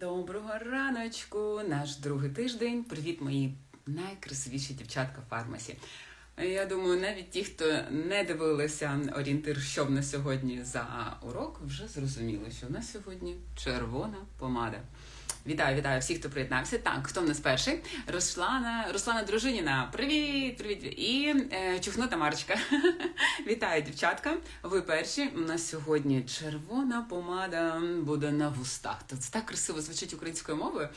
Доброго раночку, наш другий тиждень. Привіт, мої найкрасивіші дівчатка в фармасі. Я думаю, навіть ті, хто не дивилися орієнтир, що в нас сьогодні за урок, вже зрозуміли, що в нас сьогодні червона помада. Вітаю, вітаю всіх, хто приєднався. Так, хто в нас перший? Руслана, Руслана Дружиніна. Привіт, привіт. І е, Чухнута Марочка. Вітаю, дівчатка. Ви перші. У нас сьогодні червона помада буде на вустах. Та Це так красиво звучить українською мовою.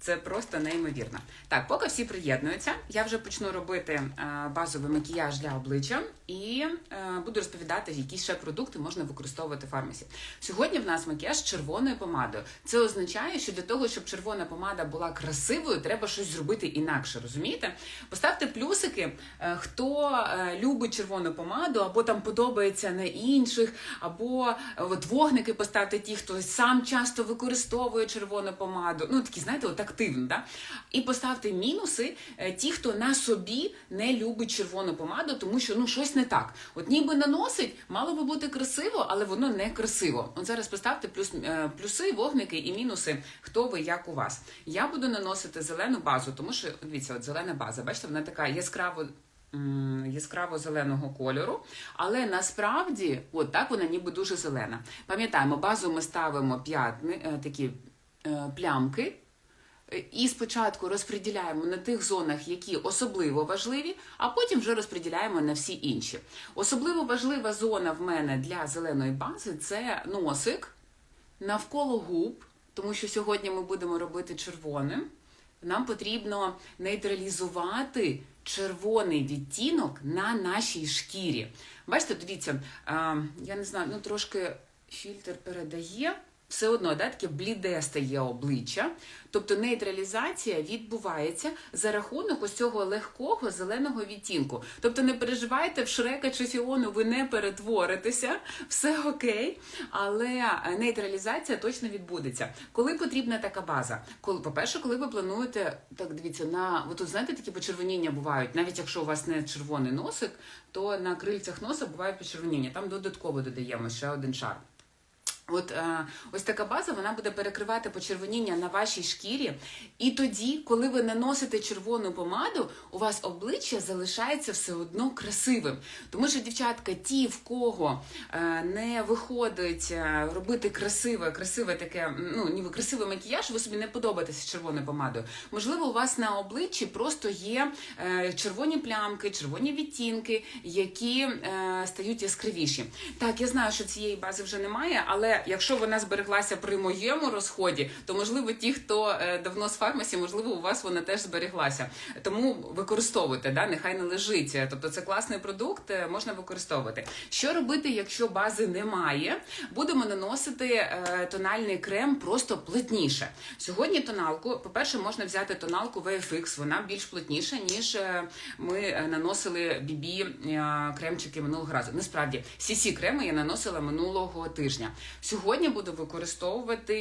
Це просто неймовірно. Так, поки всі приєднуються, я вже почну робити е, базовий макіяж для обличчя і е, буду розповідати, які ще продукти можна використовувати в фармасі. Сьогодні в нас макіяж червоною помадою. Це означає, що для того, щоб червона помада була красивою, треба щось зробити інакше. Розумієте? Поставте плюсики, е, хто любить червону помаду, або там подобається на інших, або от вогники поставте ті, хто сам часто використовує червону помаду. Ну такі, знаєте, от активно, да? І поставте мінуси е, ті, хто на собі не любить червону помаду, тому що ну щось не так. От ніби наносить, мало би бути красиво, але воно не красиво. От зараз поставте плюс, е, плюси, вогники і мінуси, хто ви, як у вас. Я буду наносити зелену базу, тому що дивіться, от зелена база, бачите, вона така яскраво. Яскраво зеленого кольору, але насправді, от так вона ніби дуже зелена. Пам'ятаємо, базу ми ставимо п'ятни, е, такі плямки, і спочатку розподіляємо на тих зонах, які особливо важливі, а потім вже розподіляємо на всі інші. Особливо важлива зона в мене для зеленої бази це носик навколо губ, тому що сьогодні ми будемо робити червоним. Нам потрібно нейтралізувати червоний відтінок на нашій шкірі. Бачите, дивіться, я не знаю, ну трошки фільтр передає. Все одно да, таке бліде стає обличчя, тобто нейтралізація відбувається за рахунок ось цього легкого зеленого відтінку. Тобто не переживайте в Шрека чи Фіону, ви не перетворитеся, все окей, але нейтралізація точно відбудеться. Коли потрібна така база? Коли, по-перше, коли ви плануєте, так дивіться, на ви тут знаєте, такі почервоніння бувають, навіть якщо у вас не червоний носик, то на крильцях носа бувають почервоніння. Там додатково додаємо ще один шар. От е, ось така база вона буде перекривати почервоніння на вашій шкірі. І тоді, коли ви наносите червону помаду, у вас обличчя залишається все одно красивим. Тому що, дівчатка, ті, в кого е, не виходить е, робити красиве, красиве таке, ну ніби красивий макіяж, ви собі не подобаєтеся червоною помадою. Можливо, у вас на обличчі просто є червоні плямки, червоні відтінки, які стають яскравіші. Так, я знаю, що цієї бази вже немає, але якщо вона збереглася при моєму розході, то можливо ті, хто е, давно з фармасі, можливо, у вас вона теж збереглася. Тому використовуйте, да, нехай не лежить. Тобто це класний продукт, е, можна використовувати. Що робити, якщо бази немає? Будемо наносити е, тональний крем просто плотніше. Сьогодні тоналку, по-перше, можна взяти тоналку VFX, вона більш плотніша, ніж ми наносили BB кремчики минулого разу. Насправді, CC креми я наносила минулого тижня. Сьогодні буду використовувати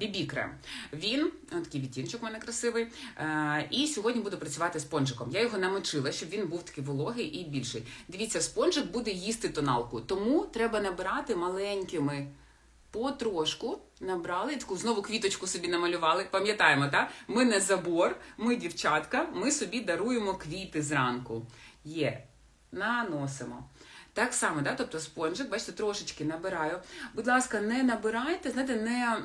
BB крем. Він такий відтінчик у мене красивий. Е, І сьогодні буду працювати спонжиком. Я його намочила, щоб він був такий вологий і більший. Дивіться, спонжик буде їсти тоналку, тому треба набирати маленькими. Потрошку набрали таку знову квіточку собі намалювали. Пам'ятаємо, так? Ми не забор, ми дівчатка, ми собі даруємо квіти зранку. Є, наносимо. Так само, да? тобто спонжик, бачите, трошечки набираю. Будь ласка, не набирайте, знаєте, не.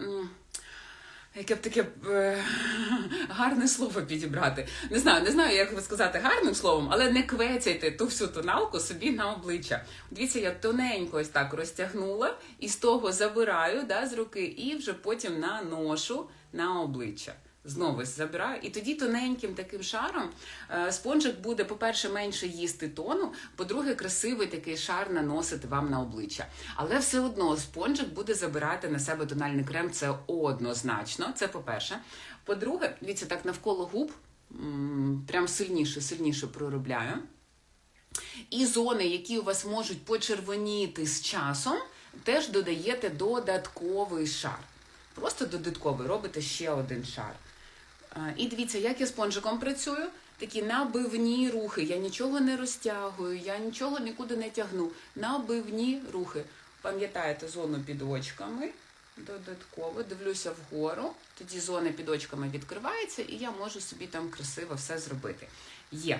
Яке б таке е, гарне слово підібрати. Не знаю, не знаю, як сказати гарним словом, але не квецяйте ту всю тоналку собі на обличчя. Дивіться, я тоненько ось так розтягнула і з того забираю да, з руки, і вже потім наношу на обличчя. Знову забираю, і тоді тоненьким таким шаром е, спонжик буде, по-перше, менше їсти тону, по-друге, красивий такий шар наносити вам на обличчя. Але все одно спонжик буде забирати на себе тональний крем, це однозначно. Це по-перше. По-друге, дивіться, так навколо губ прям сильніше, сильніше проробляю. І зони, які у вас можуть почервоніти з часом, теж додаєте додатковий шар. Просто додатковий, робите ще один шар. І дивіться, як я спонжиком працюю. Такі набивні рухи. Я нічого не розтягую, я нічого нікуди не тягну. Набивні рухи. Пам'ятаєте зону під очками. Додатково дивлюся вгору, тоді зона під очками відкривається, і я можу собі там красиво все зробити. Є.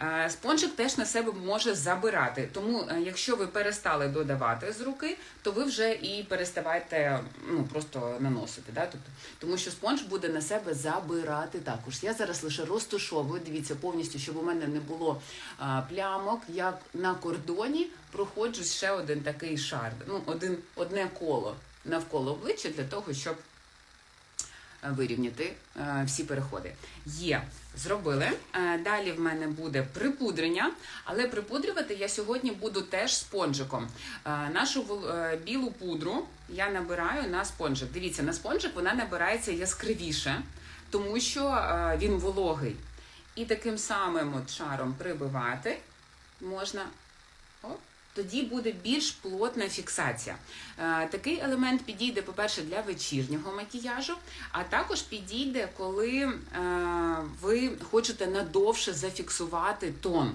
Е, Спонжик теж на себе може забирати. Тому, е, якщо ви перестали додавати з руки, то ви вже і переставайте ну, просто наносити. Да? Тобто, тому що спонж буде на себе забирати також. Я зараз лише розтушовую, дивіться, повністю, щоб у мене не було а, плямок. Як на кордоні проходжу ще один такий шар, ну, один, одне коло навколо обличчя для того, щоб е, вирівняти е, всі переходи. Є, зробили. Е, Далі в мене буде припудрення, але припудрювати я сьогодні буду теж спонжиком. Нашу білу пудру я набираю на спонжик. Дивіться, на спонжик вона набирається яскравіше, тому що він вологий. І таким самим от шаром прибивати можна. Оп. Тоді буде більш плотна фіксація. Е, Такий елемент підійде, по-перше, для вечірнього макіяжу, а також підійде, коли е, ви хочете надовше зафіксувати тон.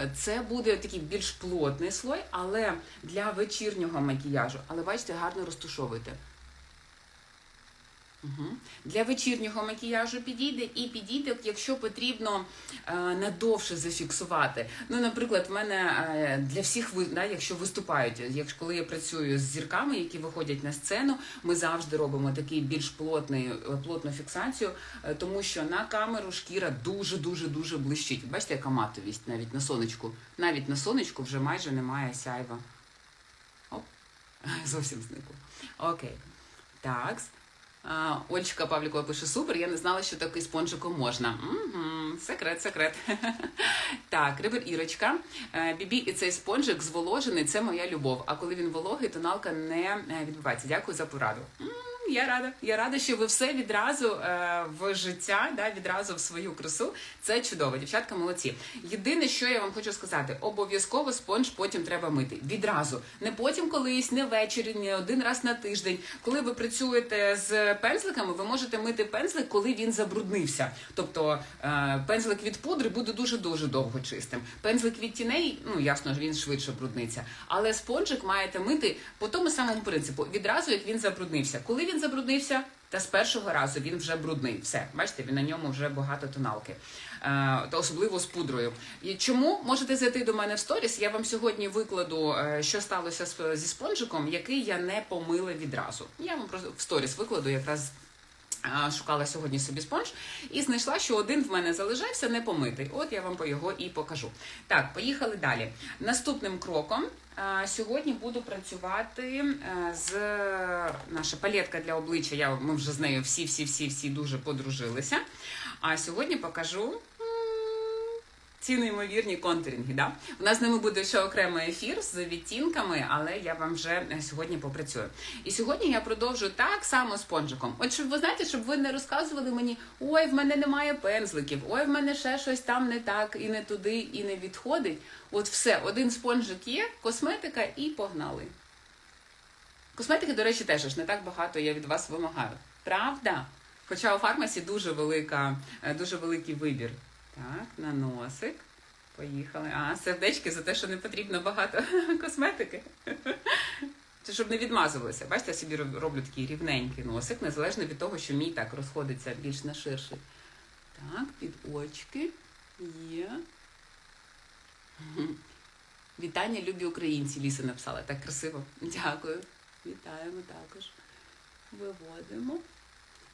Е, Це буде такий більш плотний слой, але для вечірнього макіяжу. Але бачите, гарно розтушовуйте. Для вечірнього макіяжу підійде і підійде, якщо потрібно е, надовше зафіксувати. Ну, наприклад, в мене е, для всіх да, якщо виступають, якщо коли я працюю з зірками, які виходять на сцену, ми завжди робимо такий більш плотний, е, плотну фіксацію, тому що на камеру шкіра дуже дуже дуже блищить. Бачите, яка матовість навіть на сонечку. Навіть на сонечку вже майже немає сяйва. Оп, зовсім зникло. Окей. Так. Ольчика Павлікова пише супер. Я не знала, що такий спонжиком можна. Угу, секрет, секрет. так, Рибер Ірочка. Е, Бібі і цей спонжик зволожений це моя любов. А коли він вологий, тоналка не е, відбувається. Дякую за пораду. Я рада. Я рада, що ви все відразу е, в життя, да, відразу в свою красу. Це чудово. Дівчатка, молодці. Єдине, що я вам хочу сказати, обов'язково спонж потім треба мити. Відразу. Не потім колись, не ввечері, не один раз на тиждень. Коли ви працюєте з пензликами, ви можете мити пензлик, коли він забруднився. Тобто е, пензлик від пудри буде дуже дуже довго чистим. Пензлик від тіней, ну ясно ж, він швидше брудниться. Але спонжик маєте мити по тому самому принципу, відразу як він забруднився. Коли він забруднився, та з першого разу він вже брудний. Все, бачите, він на ньому вже багато тоналки, е, та особливо з пудрою. І чому можете зайти до мене в сторіс? Я вам сьогодні викладу, е, що сталося зі спонжиком, який я не помила відразу. Я вам просто в сторіс викладу якраз. Шукала сьогодні собі спонж і знайшла, що один в мене залишався не помитий. От я вам його і покажу. Так, поїхали далі. Наступним кроком сьогодні буду працювати е, з наша палетка для обличчя. Я ми вже з нею всі, всі, всі, всі дуже подружилися. А сьогодні покажу. Ці неймовірні контуринги. Да? У нас з ними буде ще окремий ефір з відтінками, але я вам вже е, сьогодні попрацюю. І сьогодні я продовжу так само спонжиком. От щоб ви знаєте, щоб ви не розказували мені, ой, в мене немає пензликів, ой, в мене ще щось там не так, і не туди, і не відходить. От все, один спонжик є, косметика і погнали. Косметики, до речі, теж ж не так багато я від вас вимагаю. Правда? Хоча у фармасі дуже велика, е, дуже великий вибір. Так, на носик. Поїхали. А, сердечки за те, що не потрібно багато косметики. Це щоб не відмазувалося. Бачите, я собі роблю такий рівненький носик, незалежно від того, що мій так розходиться більш на ширший. Так, під очки. Є. Вітання, любі українці, Ліса написала. Так красиво. Дякую. Вітаємо також. Виводимо.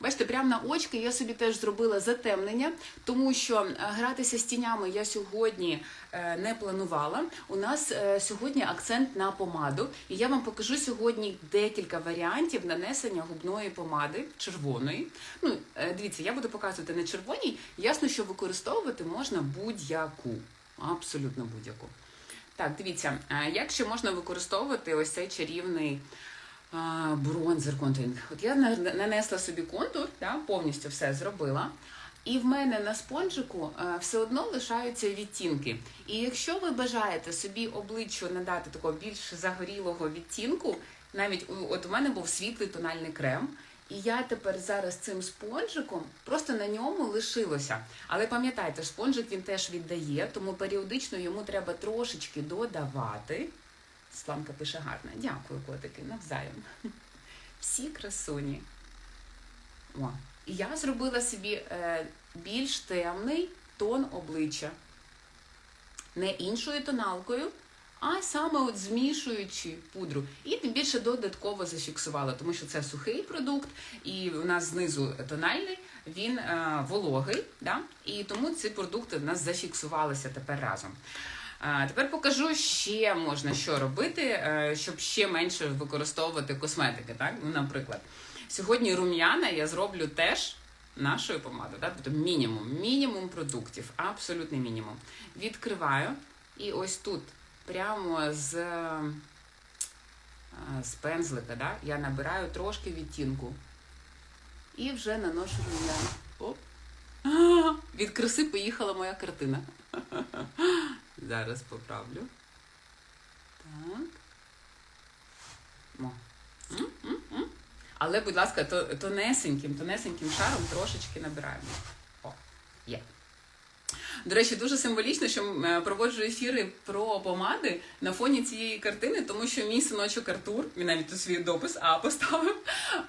Бачите, прямо на очки я собі теж зробила затемнення, тому що е, гратися з тінями я сьогодні е, не планувала. У нас е, сьогодні акцент на помаду, і я вам покажу сьогодні декілька варіантів нанесення губної помади червоної. Ну, дивіться, я буду показувати не червоній. Ясно, що використовувати можна будь-яку, абсолютно будь-яку. Так, дивіться, як ще можна використовувати ось цей чарівний бронзер контуринг. От я нанесла собі контур, да, повністю все зробила. І в мене на спонжику все одно лишаються відтінки. І якщо ви бажаєте собі обличчю надати такого більш загорілого відтінку, навіть от у мене був світлий тональний крем, і я тепер зараз цим спонжиком просто на ньому лишилося. Але пам'ятайте, спонжик він теж віддає, тому періодично йому треба трошечки додавати. Сланка пише гарно. Дякую, котики, навзаєм. всі красуні. О. Я зробила собі е, більш темний тон обличчя. Не іншою тоналкою, а саме от змішуючи пудру. І тим більше додатково зафіксувала, тому що це сухий продукт, і у нас знизу тональний, він е, вологий, да? і тому ці продукти в нас зафіксувалися тепер разом. Тепер покажу ще можна що робити, е, щоб ще менше використовувати косметики. Так? Ну, наприклад, сьогодні рум'яна я зроблю теж нашою помадою, так? тобто мінімум, мінімум продуктів, абсолютний мінімум. Відкриваю і ось тут, прямо з, е, з пензлика, да? я набираю трошки відтінку і вже наношу рум'яна. Від краси поїхала моя картина. Зараз поправлю. Так. О. М, м, м. Але, будь ласка, тонесеньким, тонесеньким шаром трошечки набираємо. О, є. До речі, дуже символічно, що е, проводжу ефіри про помади на фоні цієї картини, тому що мій синочок Артур, він навіть тут свій допис А поставив,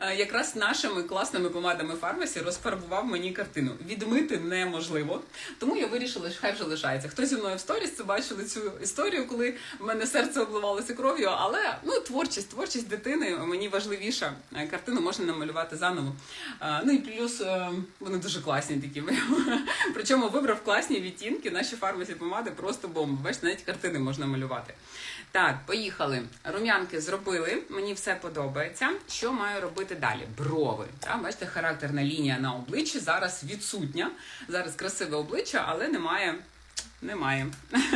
е, якраз нашими класними помадами фармасі розфарбував мені картину. Відмити неможливо. Тому я вирішила, що хай вже лишається. Хто зі мною в сторіс це бачили цю історію, коли в мене серце обливалося кров'ю. Але ну творчість, творчість дитини мені важливіша. Е, Картину можна намалювати заново. Ну і плюс вони дуже класні такі. Причому вибрав класні відтінки. Наші фармасі помади просто бомба. Бачите, навіть картини можна малювати. Так, поїхали. Рум'янки зробили. Мені все подобається. Що маю робити далі? Брови. Так, бачите, характерна лінія на обличчі зараз відсутня. Зараз красиве обличчя, але немає. Немає.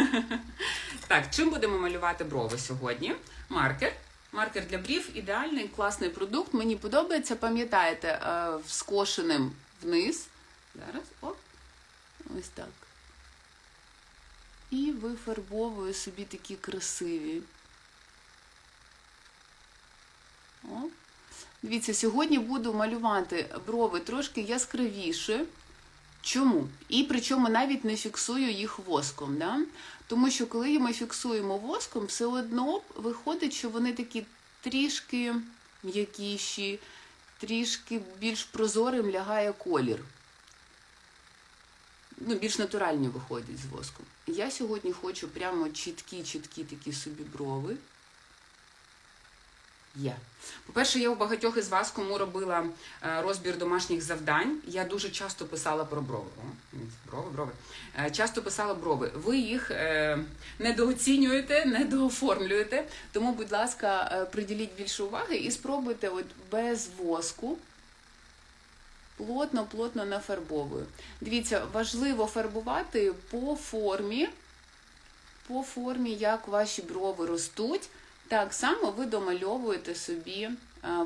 Так, чим будемо малювати брови сьогодні? Маркер. Маркер для брів ідеальний, класний продукт. Мені подобається. Пам'ятаєте, е, скошеним вниз. Зараз, оп. Ось так. І вифарбовую собі такі красиві. О. Дивіться, сьогодні буду малювати брови трошки яскравіше. Чому? І причому навіть не фіксую їх воском. Да? Тому що коли ми фіксуємо воском, все одно виходить, що вони такі трішки м'якіші, трішки більш прозорим лягає колір. Ну, більш натуральні виходять з воском. Я сьогодні хочу прямо чіткі-чіткі такі собі брови. Є. По-перше, я у багатьох із вас, кому робила е, розбір домашніх завдань, я дуже часто писала про брови. Брови, брови. Е, Часто писала брови. Ви їх е, недооцінюєте, недооформлюєте. Тому, будь ласка, приділіть більше уваги і спробуйте от без воску плотно-плотно нафарбовую. Дивіться, важливо фарбувати по формі, по формі, як ваші брови ростуть. Так само ви домальовуєте собі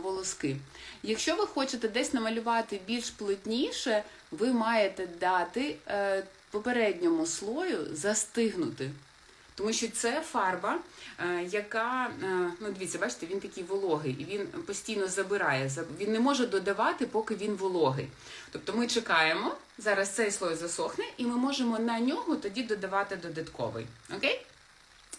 волоски. Якщо ви хочете десь намалювати більш плотніше, ви маєте дати е, попередньому слою застигнути. Тому що це фарба, е, яка, е, ну дивіться, бачите, він такий вологий, і він постійно забирає. Він не може додавати, поки він вологий. Тобто ми чекаємо, зараз цей слой засохне, і ми можемо на нього тоді додавати додатковий. Окей?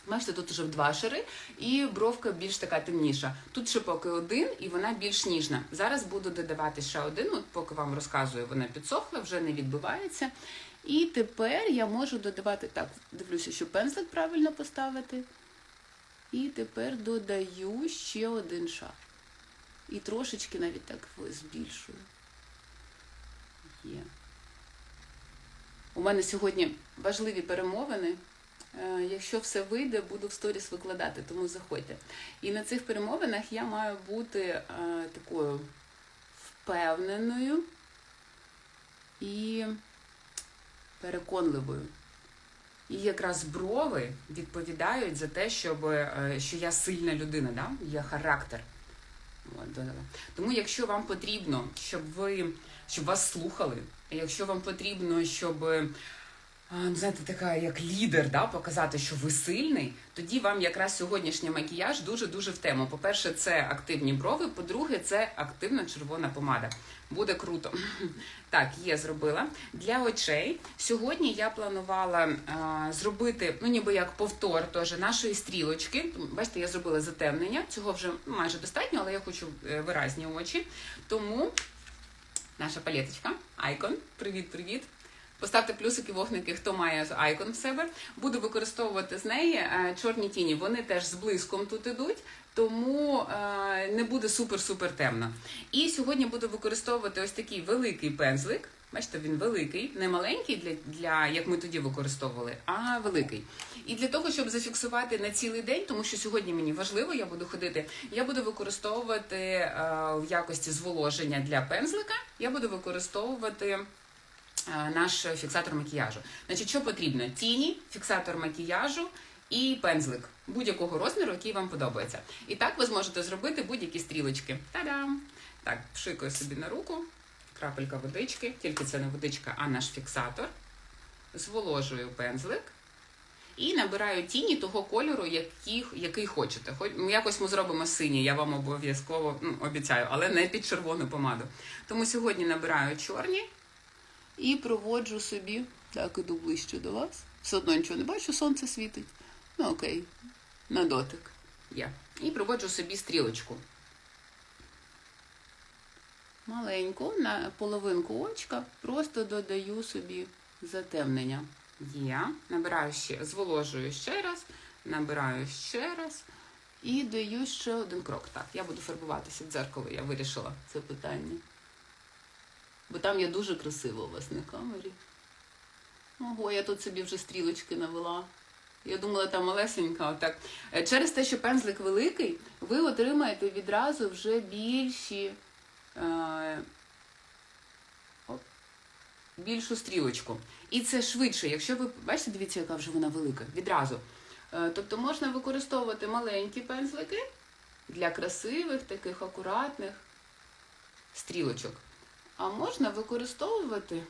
Бачите, тут вже в два шари, і бровка більш така темніша. Тут ще поки один, і вона більш ніжна. Зараз буду додавати ще один, от поки вам розказую, вона підсохла, вже не відбивається. І тепер я можу додавати так, дивлюся, що пензлик правильно поставити. І тепер додаю ще один шар. І трошечки навіть так збільшую. Є. У мене сьогодні важливі перемовини. Е, Якщо все вийде, буду в сторіс викладати, тому заходьте. І на цих перемовинах я маю бути е, такою впевненою і переконливою. І якраз брови відповідають за те, щоб, е, що я сильна людина, да? є характер. Тому, якщо вам потрібно, щоб ви щоб вас слухали, якщо вам потрібно, щоб знаєте, така як лідер, да, показати, що ви сильний, тоді вам якраз сьогоднішній макіяж дуже-дуже в тему. По-перше, це активні брови, по-друге, це активна червона помада. Буде круто. Так, є зробила. Для очей сьогодні я планувала а, зробити, ну ніби як повтор теж нашої стрілочки. Бачите, я зробила затемнення. Цього вже майже достатньо, але я хочу е, виразні очі. Тому наша палеточка Icon. Привіт-привіт. Поставте плюсики, вогники, хто має айкон в себе. Буду використовувати з неї е, чорні тіні. Вони теж з блиском тут ідуть, тому е, не буде супер-супер темно. І сьогодні буду використовувати ось такий великий пензлик. Бачите, він великий, не маленький для, для як ми тоді використовували, а великий. І для того, щоб зафіксувати на цілий день, тому що сьогодні мені важливо, я буду ходити, я буду використовувати е, в якості зволоження для пензлика. Я буду використовувати наш фіксатор макіяжу. Значить, що потрібно? Тіні, фіксатор макіяжу і пензлик будь-якого розміру, який вам подобається. І так ви зможете зробити будь-які стрілочки. Та-дам! Так, пшикаю собі на руку, крапелька водички, тільки це не водичка, а наш фіксатор. Зволожую пензлик. І набираю тіні того кольору, який, який хочете. Хоч ну, якось ми зробимо синій, я вам обов'язково ну, обіцяю, але не під червону помаду. Тому сьогодні набираю чорні і проводжу собі, так іду ближче до вас. Все одно нічого не бачу, сонце світить. Ну окей, на дотик. Є. І проводжу собі стрілочку. Маленьку, на половинку очка, просто додаю собі затемнення. Є. Набираю ще, зволожую ще раз, набираю ще раз і даю ще один крок. Так, я буду фарбуватися в дзеркало, я вирішила це питання. Бо там я дуже красиво у вас на камері. Ого, я тут собі вже стрілочки навела. Я думала, там малесенька. Отак. Е, Через те, що пензлик великий, ви отримаєте відразу вже більші. Е, більшу стрілочку. І це швидше, якщо ви бачите, дивіться, яка вже вона велика. Відразу. Е, Тобто можна використовувати маленькі пензлики для красивих, таких акуратних стрілочок. А можна використовувати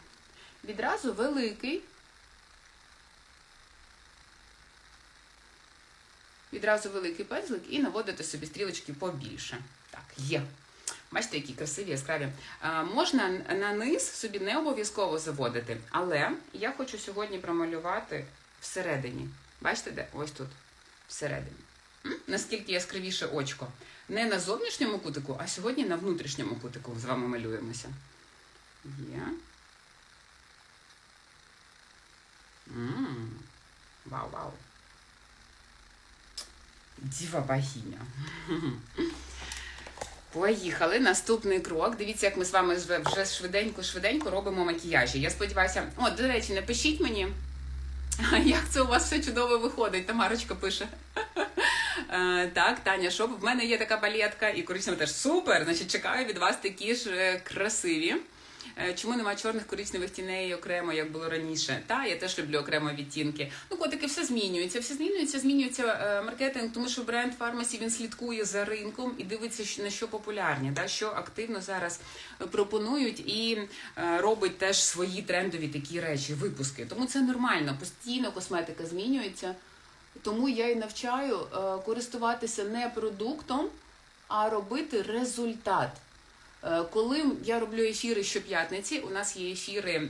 відразу великий. Відразу великий пензлик і наводити собі стрілочки побільше. Так, є. Бачите, які красиві, яскраві. А, можна на низ собі не обов'язково заводити, але я хочу сьогодні промалювати всередині. Бачите, де? Ось тут, всередині. М? Наскільки яскравіше очко. Не на зовнішньому кутику, а сьогодні на внутрішньому кутику з вами малюємося. Є. Вау-вау. Діва богиня. Поїхали. Наступний крок. Дивіться, як ми з вами вже швиденько-швиденько робимо макіяжі. Я сподіваюся, о, до речі, напишіть мені, як це у вас все чудово виходить. Тамарочка пише. Е, Так, Таня, що в мене є така палетка, і коричнева теж супер. Значить, чекаю від вас такі ж е, красиві. Е, Чому немає чорних коричневих тіней окремо, як було раніше? Та я теж люблю окремо відтінки. Ну, котики, все змінюється, все змінюється, змінюється е, маркетинг, тому що бренд Фармасі він слідкує за ринком і дивиться, на що популярні, та що активно зараз пропонують і е, робить теж свої трендові такі речі, випуски. Тому це нормально. Постійно косметика змінюється. Тому я і навчаю е, користуватися не продуктом, а робити результат. Е, Коли я роблю ефіри щоп'ятниці, у нас є ефіри.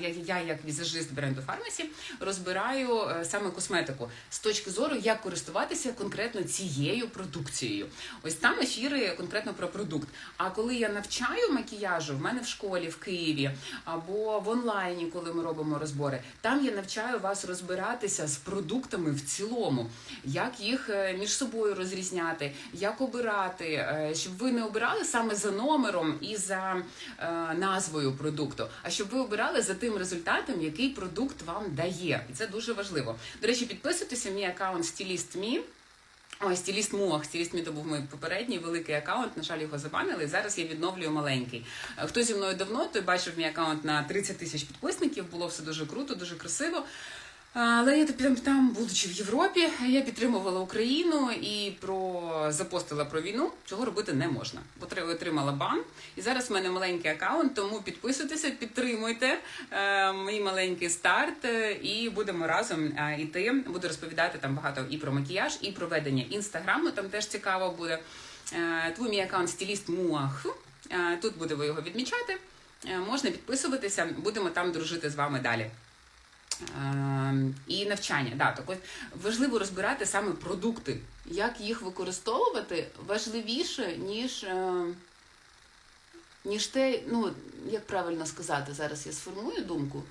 Я, я як візажист бренду Фармасі розбираю е, саме косметику з точки зору, як користуватися конкретно цією продукцією. Ось там ефіри конкретно про продукт. А коли я навчаю макіяжу, в мене в школі в Києві або в онлайні, коли ми робимо розбори, там я навчаю вас розбиратися з продуктами в цілому, як їх е, між собою розрізняти, як обирати, щоб ви не обирали саме за номером і за е, назвою продукту, а щоб ви обирали за тим результатом, який продукт вам дає. І це дуже важливо. До речі, підписуйтеся мій аккаунт StylistMe. Ой, стиліст Муах, стиліст Мі то був мій попередній великий аккаунт. На жаль, його забанили. Зараз я відновлюю маленький. Е, Хто зі мною давно, той бачив мій аккаунт на 30 тисяч підписників. Було все дуже круто, дуже красиво. Але я там, там, будучи в Європі, я підтримувала Україну і про запостила про війну. Цього робити не можна. Отримала бан. І зараз в мене маленький аккаунт, тому підписуйтеся, підтримуйте е, мій маленький старт, е, і будемо разом е, іти. Буду розповідати там багато і про макіяж, і про ведення інстаграму. Там теж цікаво буде. Е, Твій мій аккаунт стиліст Муах. Е, Тут буде його відмічати. Е, Можна підписуватися, будемо там дружити з вами далі. Е, І навчання. Да, так ось важливо розбирати саме продукти. Як їх використовувати важливіше, ніж, е, ніж те, ну, як правильно сказати, зараз я сформую думку.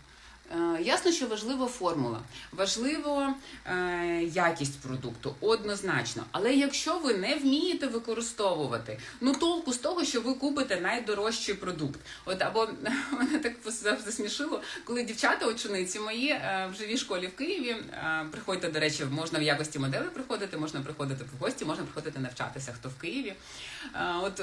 Е, Ясно, що важлива формула, важливо е, якість продукту, однозначно. Але якщо ви не вмієте використовувати, ну толку з того, що ви купите найдорожчий продукт. От або мене так засмішило, коли дівчата учениці мої е, в живій школі в Києві е, приходьте, до речі, можна в якості модели приходити, можна приходити в гості, можна приходити навчатися, хто в Києві. Е, От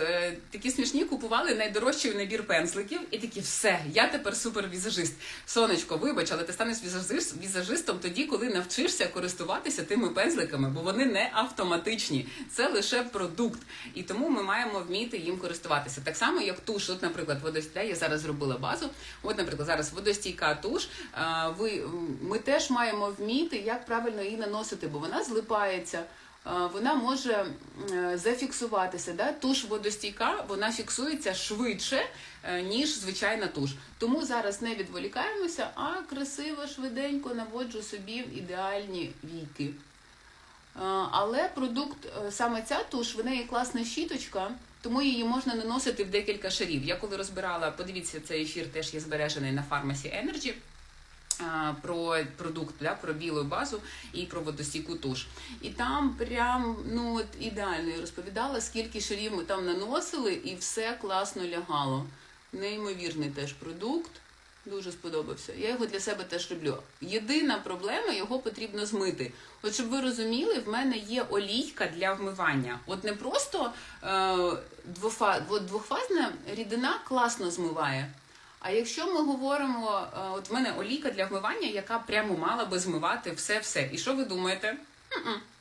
такі смішні купували найдорожчий набір пензликів, і такі все, я тепер супервізажист. Сонечко, вибач, але ти станеш візажист- візажистом тоді, коли навчишся користуватися тими пензликами, бо вони не автоматичні. Це лише продукт. І тому ми маємо вміти їм користуватися. Так само, як туш, от, наприклад, водостійка, я зараз зробила базу. От, наприклад, зараз водостійка туш. Ви, ми теж маємо вміти, як правильно її наносити, бо вона злипається. Вона може зафіксуватися. Да? Туш водостійка, вона фіксується швидше, ніж звичайна туш. Тому зараз не відволікаємося, а красиво, швиденько наводжу собі ідеальні війки. Е, Але продукт, е, саме ця туш, в неї класна щіточка, тому її можна наносити в декілька шарів. Я коли розбирала, подивіться, цей ефір теж є збережений на Pharmacy Energy. Про продукт, да, про білу базу і про водостійку туш. І там прям ну от ідеально я розповідала, скільки шарів ми там наносили, і все класно лягало. Неймовірний теж продукт. Дуже сподобався. Я його для себе теж люблю. Єдина проблема його потрібно змити. От щоб ви розуміли, в мене є олійка для вмивання. От не просто е, двофа, от двохфазна рідина класно змиває. А якщо ми говоримо, е, от в мене олійка для вмивання, яка прямо мала би змивати все-все. І що ви думаєте?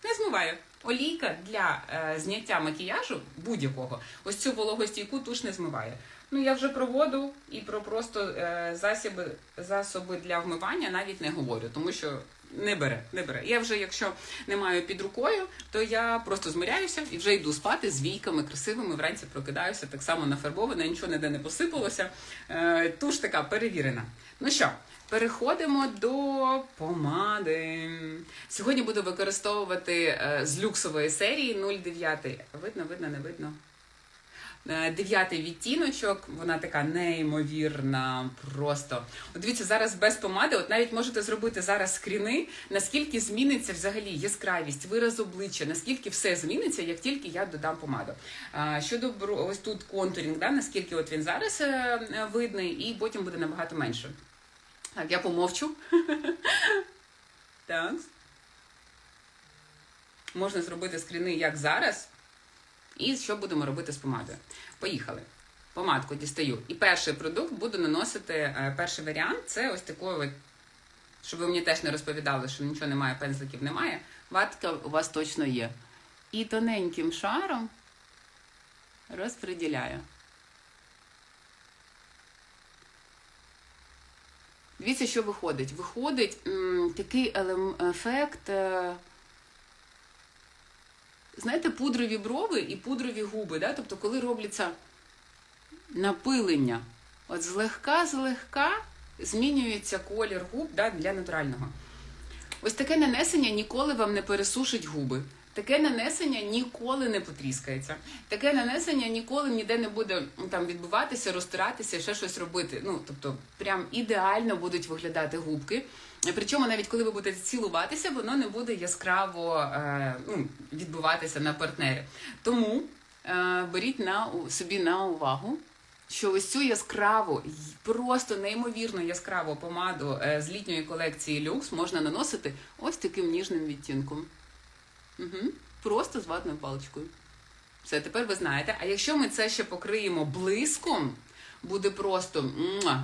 Не змиває. Олійка для е, зняття макіяжу будь-якого, ось цю вологостійку туш не змиває. Ну я вже про воду і про просто е, засоби, засоби для вмивання навіть не говорю, тому що не бере, не бере. Я вже, якщо не маю під рукою, то я просто змиряюся і вже йду спати з війками красивими. Вранці прокидаюся так само нафарбована, нічого ніде не посипалося. Е, туш така перевірена. Ну що, переходимо до помади. Сьогодні буду використовувати е, з люксової серії 09. Видно, видно, не видно. Е, Дев'ятий відтіночок, вона така неймовірна, просто. От дивіться, зараз без помади, от навіть можете зробити зараз скріни, наскільки зміниться взагалі яскравість, вираз обличчя, наскільки все зміниться, як тільки я додам помаду. Щодо ось тут контурінг, да, наскільки от він зараз е, е, видний, і потім буде набагато менше. Так, я помовчу. Так. Можна зробити скріни як зараз. І що будемо робити з помадою? Поїхали. Помадку дістаю. І перший продукт буду наносити. е, Перший варіант це ось такою, щоб ви мені теж не розповідали, що нічого немає, пензликів немає. Ватка у вас точно є. І тоненьким шаром розподіляю. Дивіться, що виходить. Виходить м, такий ефект. е, знаєте, пудрові брови і пудрові губи. Да? Тобто, коли робляться напилення, от злегка-злегка змінюється колір губ да, для натурального. Ось таке нанесення ніколи вам не пересушить губи. Таке нанесення ніколи не потріскається. Таке нанесення ніколи ніде не буде там відбуватися, розтиратися, ще щось робити. Ну, тобто, прям ідеально будуть виглядати губки. Причому навіть коли ви будете цілуватися, воно не буде яскраво е, ну, відбуватися на партнері. Тому е, беріть на собі на увагу. Що ось цю яскраву, просто неймовірно яскраву помаду е, з літньої колекції Lux можна наносити ось таким ніжним відтінком. Угу. Просто з ватною паличкою. Все, тепер ви знаєте. А якщо ми це ще покриємо блиском, буде просто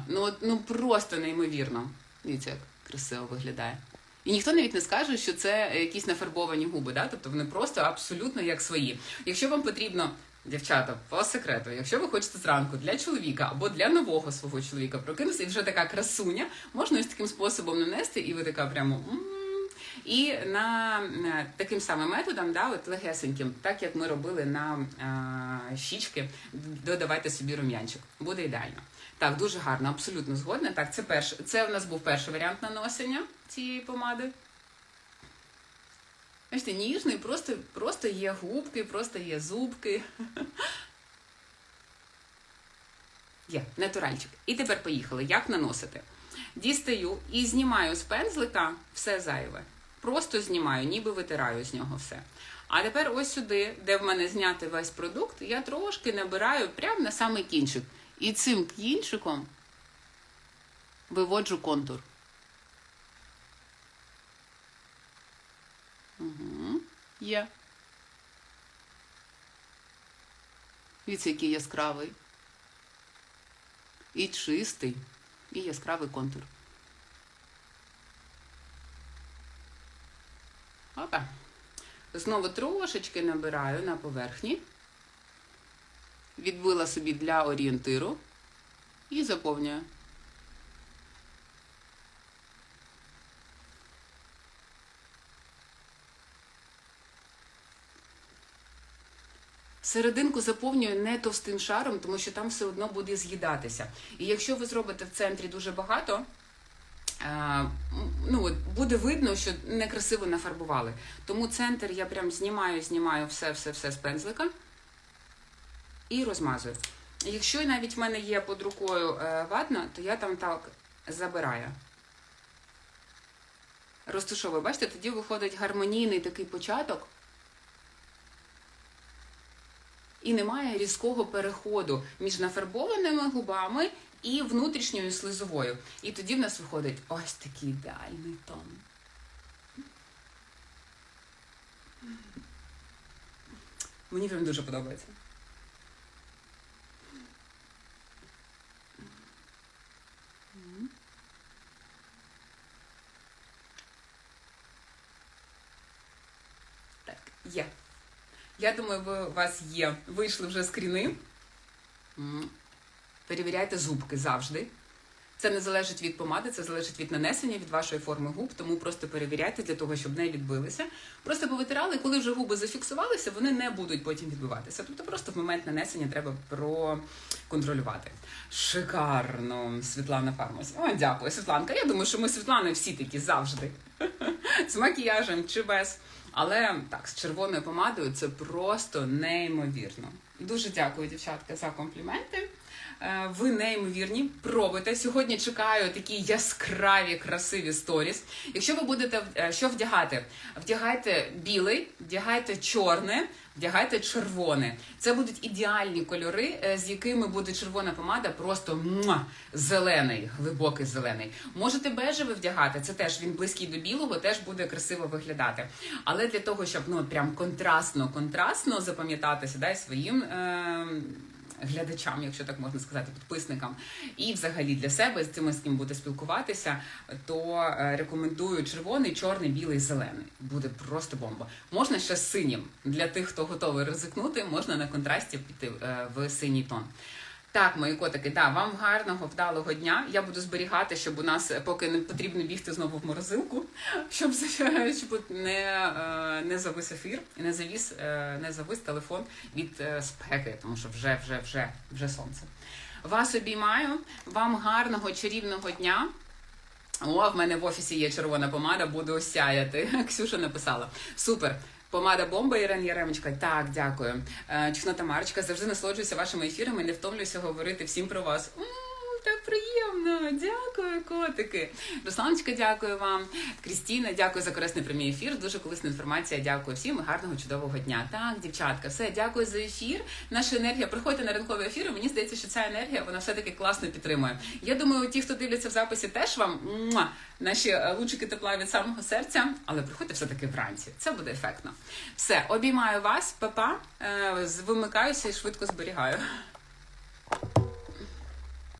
ну, ну просто неймовірно. Дивіться, як красиво виглядає. І ніхто навіть не скаже, що це якісь нафарбовані губи, да? тобто вони просто абсолютно як свої. Якщо вам потрібно, дівчата, по секрету, якщо ви хочете зранку для чоловіка або для нового свого чоловіка прокинутися, і вже така красуня, можна ось таким способом нанести, і ви така прямо. І на е, таким самим методом, да, от легесеньким, так як ми робили на а, щічки, додавайте собі рум'янчик. Буде ідеально. Так, дуже гарно, абсолютно згодна. Так, це перш... це у нас був перший варіант наносення цієї помади. Бачите, ніжний, просто, просто є губки, просто є зубки. Є, натуральчик. І тепер поїхали. Як наносити? Дістаю і знімаю з пензлика все зайве. Просто знімаю, ніби витираю з нього все. А тепер ось сюди, де в мене знятий весь продукт, я трошки набираю прямо на самий кінчик. І цим кінчиком виводжу контур. Угу. Є. Дивіться, який яскравий. І чистий, і яскравий контур. Опа. Знову трошечки набираю на поверхні. Відбила собі для орієнтиру і заповнюю. Серединку заповнюю не товстим шаром, тому що там все одно буде з'їдатися. І якщо ви зробите в центрі дуже багато, ну, от буде видно, що некрасиво нафарбували. Тому центр я прям знімаю, знімаю все-все-все з пензлика і розмазую. Якщо навіть в мене є під рукою е, ватна, то я там так забираю. Розташовую, бачите, тоді виходить гармонійний такий початок. І немає різкого переходу між нафарбованими губами і внутрішньою слизовою. І тоді в нас виходить ось такий ідеальний тон. Мені прям дуже подобається. Так, є. Я думаю, ви, у вас є. Вийшли вже скріни. Перевіряйте зубки завжди. Це не залежить від помади, це залежить від нанесення, від вашої форми губ, тому просто перевіряйте для того, щоб не відбилися. Просто повитирали, коли вже губи зафіксувалися, вони не будуть потім відбиватися. Тобто просто в момент нанесення треба проконтролювати. Шикарно, Світлана Фармас. О, дякую, Світланка. Я думаю, що ми Світлани всі такі завжди. З макіяжем чи без. Але так, з червоною помадою це просто неймовірно. Дуже дякую, дівчатка, за компліменти. Е, Ви неймовірні. Пробуйте. Сьогодні чекаю такі яскраві, красиві сторіс. Якщо ви будете е, що вдягати, вдягайте білий, вдягайте чорне, вдягайте червоне. Це будуть ідеальні кольори, е, з якими буде червона помада, просто муа, зелений, глибокий зелений. Можете бежевий вдягати, це теж він близький до білого, теж буде красиво виглядати. Але для того, щоб ну прям контрастно, контрастно запам'ятатися, дай своїм. Е- Глядачам, якщо так можна сказати, підписникам, і взагалі для себе з тими, з ким буде спілкуватися, то е, рекомендую червоний, чорний, білий, зелений. Буде просто бомба. Можна ще синім. Для тих, хто готовий ризикнути, можна на контрасті піти е, в синій тон. Так, мої котики, да, вам гарного, вдалого дня. Я буду зберігати, щоб у нас поки не потрібно бігти знову в морозилку, щоб, щоб не е, не завис ефір і не завіс, е, не завис телефон від е, спеки, тому що вже, вже, вже, вже сонце. Вас обіймаю, вам гарного чарівного дня. О, в мене в офісі є червона помада, буду осяяти. Ксюша написала. Супер. Помада бомба Ірен Яремочка. Так, дякую. Е, Чеснота Марочка, завжди насолоджуюся вашими ефірами. Не втомлююся говорити всім про вас. Так приємно, дякую, котики. Русланочка, дякую вам. Крістіна, дякую за корисний прямий ефір. Дуже корисна інформація. Дякую всім. Гарного чудового дня. Так, дівчатка, все, дякую за ефір. Наша енергія. Приходьте на ринкові ефіри. Мені здається, що ця енергія вона все таки класно підтримує. Я думаю, ті, хто дивляться в записі, теж вам наші е, лучики тепла від самого серця. Але приходьте все таки вранці. Це буде ефектно. Все, обіймаю вас, папа. Е, Вимикаюся і швидко зберігаю.